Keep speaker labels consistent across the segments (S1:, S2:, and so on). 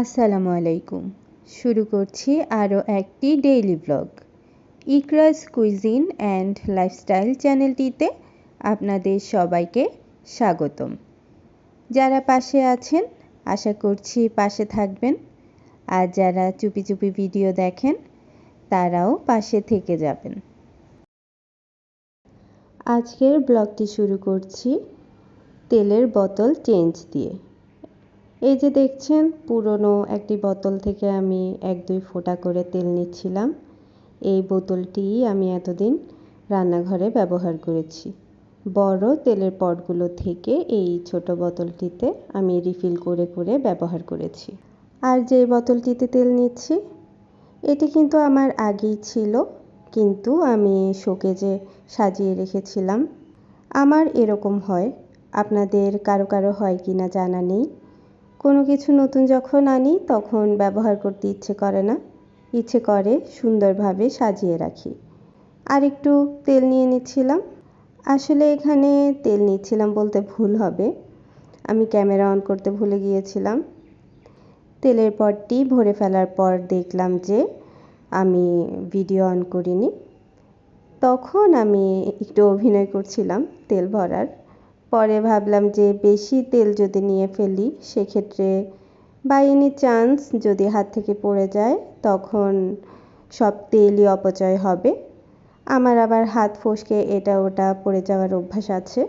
S1: আসসালামু আলাইকুম। শুরু করছি আরও একটি daily blog Ikras cuisine and lifestyle চ্যানেলটিতে আপনাদের সবাইকে স্বাগতম। যারা পাশে আছেন, আশা করছি পাশে থাকবেন। আর যারা চুপি চুপি ভিডিও দেখেন, তারাও পাশে থেকে যাবেন। আজকের ব্লগটি শুরু করছি তেলের বোতল চেঞ্জ দিয়ে। এই যে দেখছেন, পুরনো একটি বোতল থেকে আমি এক দুই ফোঁটা করে তেল নিচ্ছিলাম। এই বোতলটিই আমি এতদিন রান্নাঘরে ব্যবহার করেছি। বড় তেলের পটগুলো থেকে এই ছোট বোতলটিতে আমি রিফিল করে করে ব্যবহার করেছি। আর যে বোতলটিতে তেল নিচ্ছি, এটি কিন্তু আমার আগেই ছিল, কিন্তু আমি শোকেজে সাজিয়ে রেখেছিলাম। আমার এরকম হয়। আপনাদের কারও কারও হয় কি না জানা নেই। কোনো কিছু নতুন যখন আনি, তখন ব্যবহার করতে ইচ্ছে করে না। ইচ্ছে করে সুন্দরভাবে সাজিয়ে রাখি। আর একটু তেল নিয়ে নিচ্ছিলাম। আসলে এখানে তেল নিচ্ছিলাম বলতে ভুল হবে। আমি ক্যামেরা অন করতে ভুলে গিয়েছিলাম। তেলের পরটি ভরে ফেলার পর দেখলাম যে আমি ভিডিও অন করিনি। তখন আমি একটু অভিনয় করছিলাম তেল ভরার। পরে ভাবলাম যে বেশি তেল যদি নিয়ে ফেলি, সেক্ষেত্রে বাই এনি চান্স যদি হাত থেকে পড়ে যায়, তখন সব তেলই অপচয় হবে। আমার আবার হাত ফসকে এটা ওটা পড়ে যাওয়ার অভ্যাস আছে।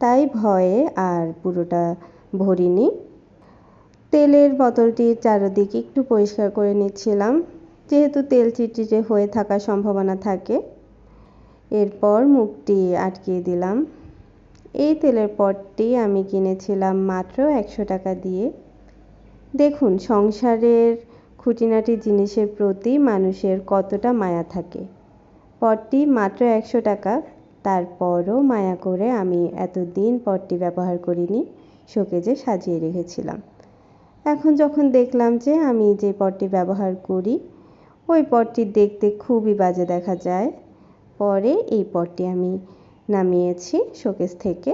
S1: তাই ভয়ে আর পুরোটা ভরিনি। তেলের বোতলটির চারদিকে একটু পরিষ্কার করে নিচ্ছিলাম। যেহেতু তেল চিটচিটে হয়ে থাকার সম্ভাবনা থাকে, এরপর মুখটি আটকিয়ে দিলাম। এই তেলের পটটি আমি কিনেছিলাম মাত্র একশো টাকা দিয়ে। দেখুন, সংসারের খুঁটিনাটি জিনিসের প্রতি মানুষের কতটা মায়া থাকে। পটটি মাত্র একশো টাকা, তারপরও মায়া করে আমি এতদিন পটটি ব্যবহার করিনি, শোকেজে সাজিয়ে রেখেছিলাম। এখন যখন দেখলাম যে আমি যে পটটি ব্যবহার করি, ওই পটটি দেখতে খুবই বাজে দেখা যায়। পরে এই পটটি আমি নামিয়েছি শোকেস থেকে।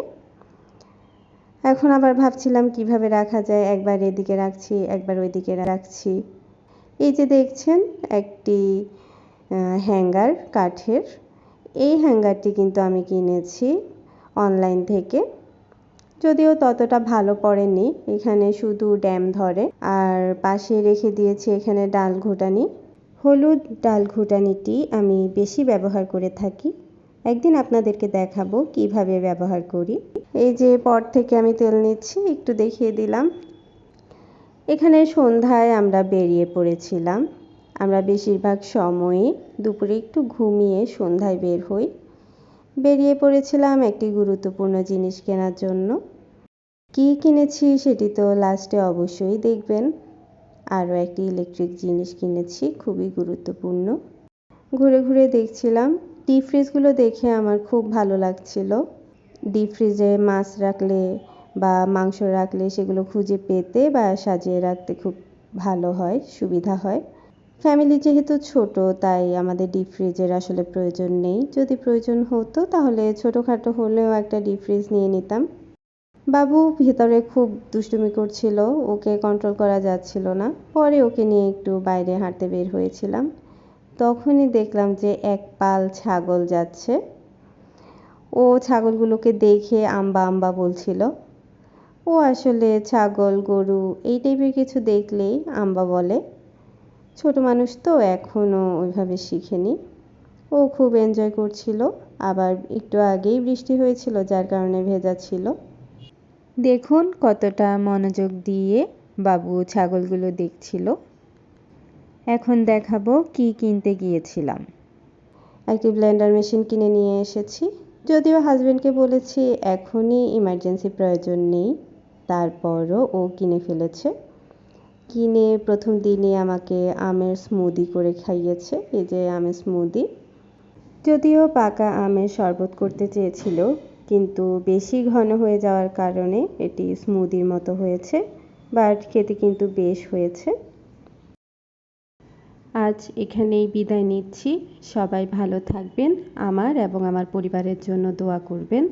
S1: এখন আবার ভাবছিলাম কীভাবে রাখা যায়, একবার এদিকে রাখছি, একবার ওইদিকে রাখছি। এই যে দেখছেন, একটি হ্যাঙ্গার কাঠের। এই হ্যাঙ্গারটি কিন্তু আমি কিনেছি অনলাইন থেকে। যদিও ততটা ভালো পড়েনি, এখানে শুধু ড্যাম ধরে। আর পাশে রেখে দিয়েছি এখানে ডাল ঘুটানি। হলুদ ডাল ঘুটানিটি আমি বেশি ব্যবহার করে থাকি। একদিন আপনাদেরকে দেখাবো কীভাবে ব্যবহার করি। এই যে পট থেকে আমি তেল নিচ্ছি, একটু দেখিয়ে দিলাম। এখানে সন্ধ্যায় আমরা বেরিয়ে পড়েছিলাম। আমরা বেশিরভাগ সময়ে দুপুরে একটু ঘুমিয়ে সন্ধ্যায় বের হই। বেরিয়ে পড়েছিলাম একটি গুরুত্বপূর্ণ জিনিস কেনার জন্য। কি কিনেছি সেটি তো লাস্টে অবশ্যই দেখবেন। আরও একটি ইলেকট্রিক জিনিস কিনেছি, খুবই গুরুত্বপূর্ণ। ঘুরে ঘুরে দেখছিলাম ডিপ ফ্রিজগুলো দেখে আমার খুব ভালো লাগছিল। ডিপ ফ্রিজে মাছ রাখলে বা মাংস রাখলে সেগুলো খুঁজে পেতে বা সাজিয়ে রাখতে খুব ভালো হয়, সুবিধা হয়। ফ্যামিলি যেহেতু ছোট, তাই আমাদের ডিপ ফ্রিজের আসলে প্রয়োজন নেই। যদি প্রয়োজন হতো তাহলে ছোটোখাটো হলেও একটা ডিপ ফ্রিজ নিয়ে নিতাম। বাবু ভেতরে খুব দুষ্টুমি করছিল, ওকে কন্ট্রোল করা যাচ্ছিল না। পরে ওকে নিয়ে একটু বাইরে হাঁটতে বের হয়েছিলাম। তখনই দেখলাম যে এক পাল ছাগল যাচ্ছে। ও ছাগলগুলোকে দেখে আম্বা আম্বা বলছিল, ও আসলে ছাগল, গরু, এই টাইপের কিছু দেখলেই আম্বা বলে, ছোট মানুষ তো এখনও ওইভাবে শিখেনি। ও খুব এনজয় করছিল, আবার একটু আগেই বৃষ্টি হয়েছিল, যার কারণে ভেজা ছিল। দেখুন কতটা মনোযোগ দিয়ে বাবু ছাগলগুলো দেখছিল। এখন দেখাবো কি কিনতে গিয়েছিলাম। একটি ব্লেন্ডার মেশিন কিনে নিয়ে এসেছি। যদিও হাজব্যান্ডকে বলেছি, এখনই ইমার্জেন্সি প্রয়োজন নেই, তারপরও ও কিনে ফেলেছে। কিনে প্রথম দিনে আমাকে আমের স্মুদি করে খাইয়েছে, এই যে আমের স্মুদি যদিও পাকা আমের শরবত করতে চেয়েছিল, কিন্তু বেশি ঘন হয়ে যাওয়ার কারণে এটি স্মুদির মতো হয়েছে, বাট খেতে কিন্তু বেশ হয়েছে। আজ এখানেই বিদায় নিচ্ছি। সবাই ভালো থাকবেন, আমার এবং আমার পরিবারের জন্য দোয়া করবেন।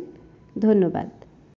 S1: ধন্যবাদ।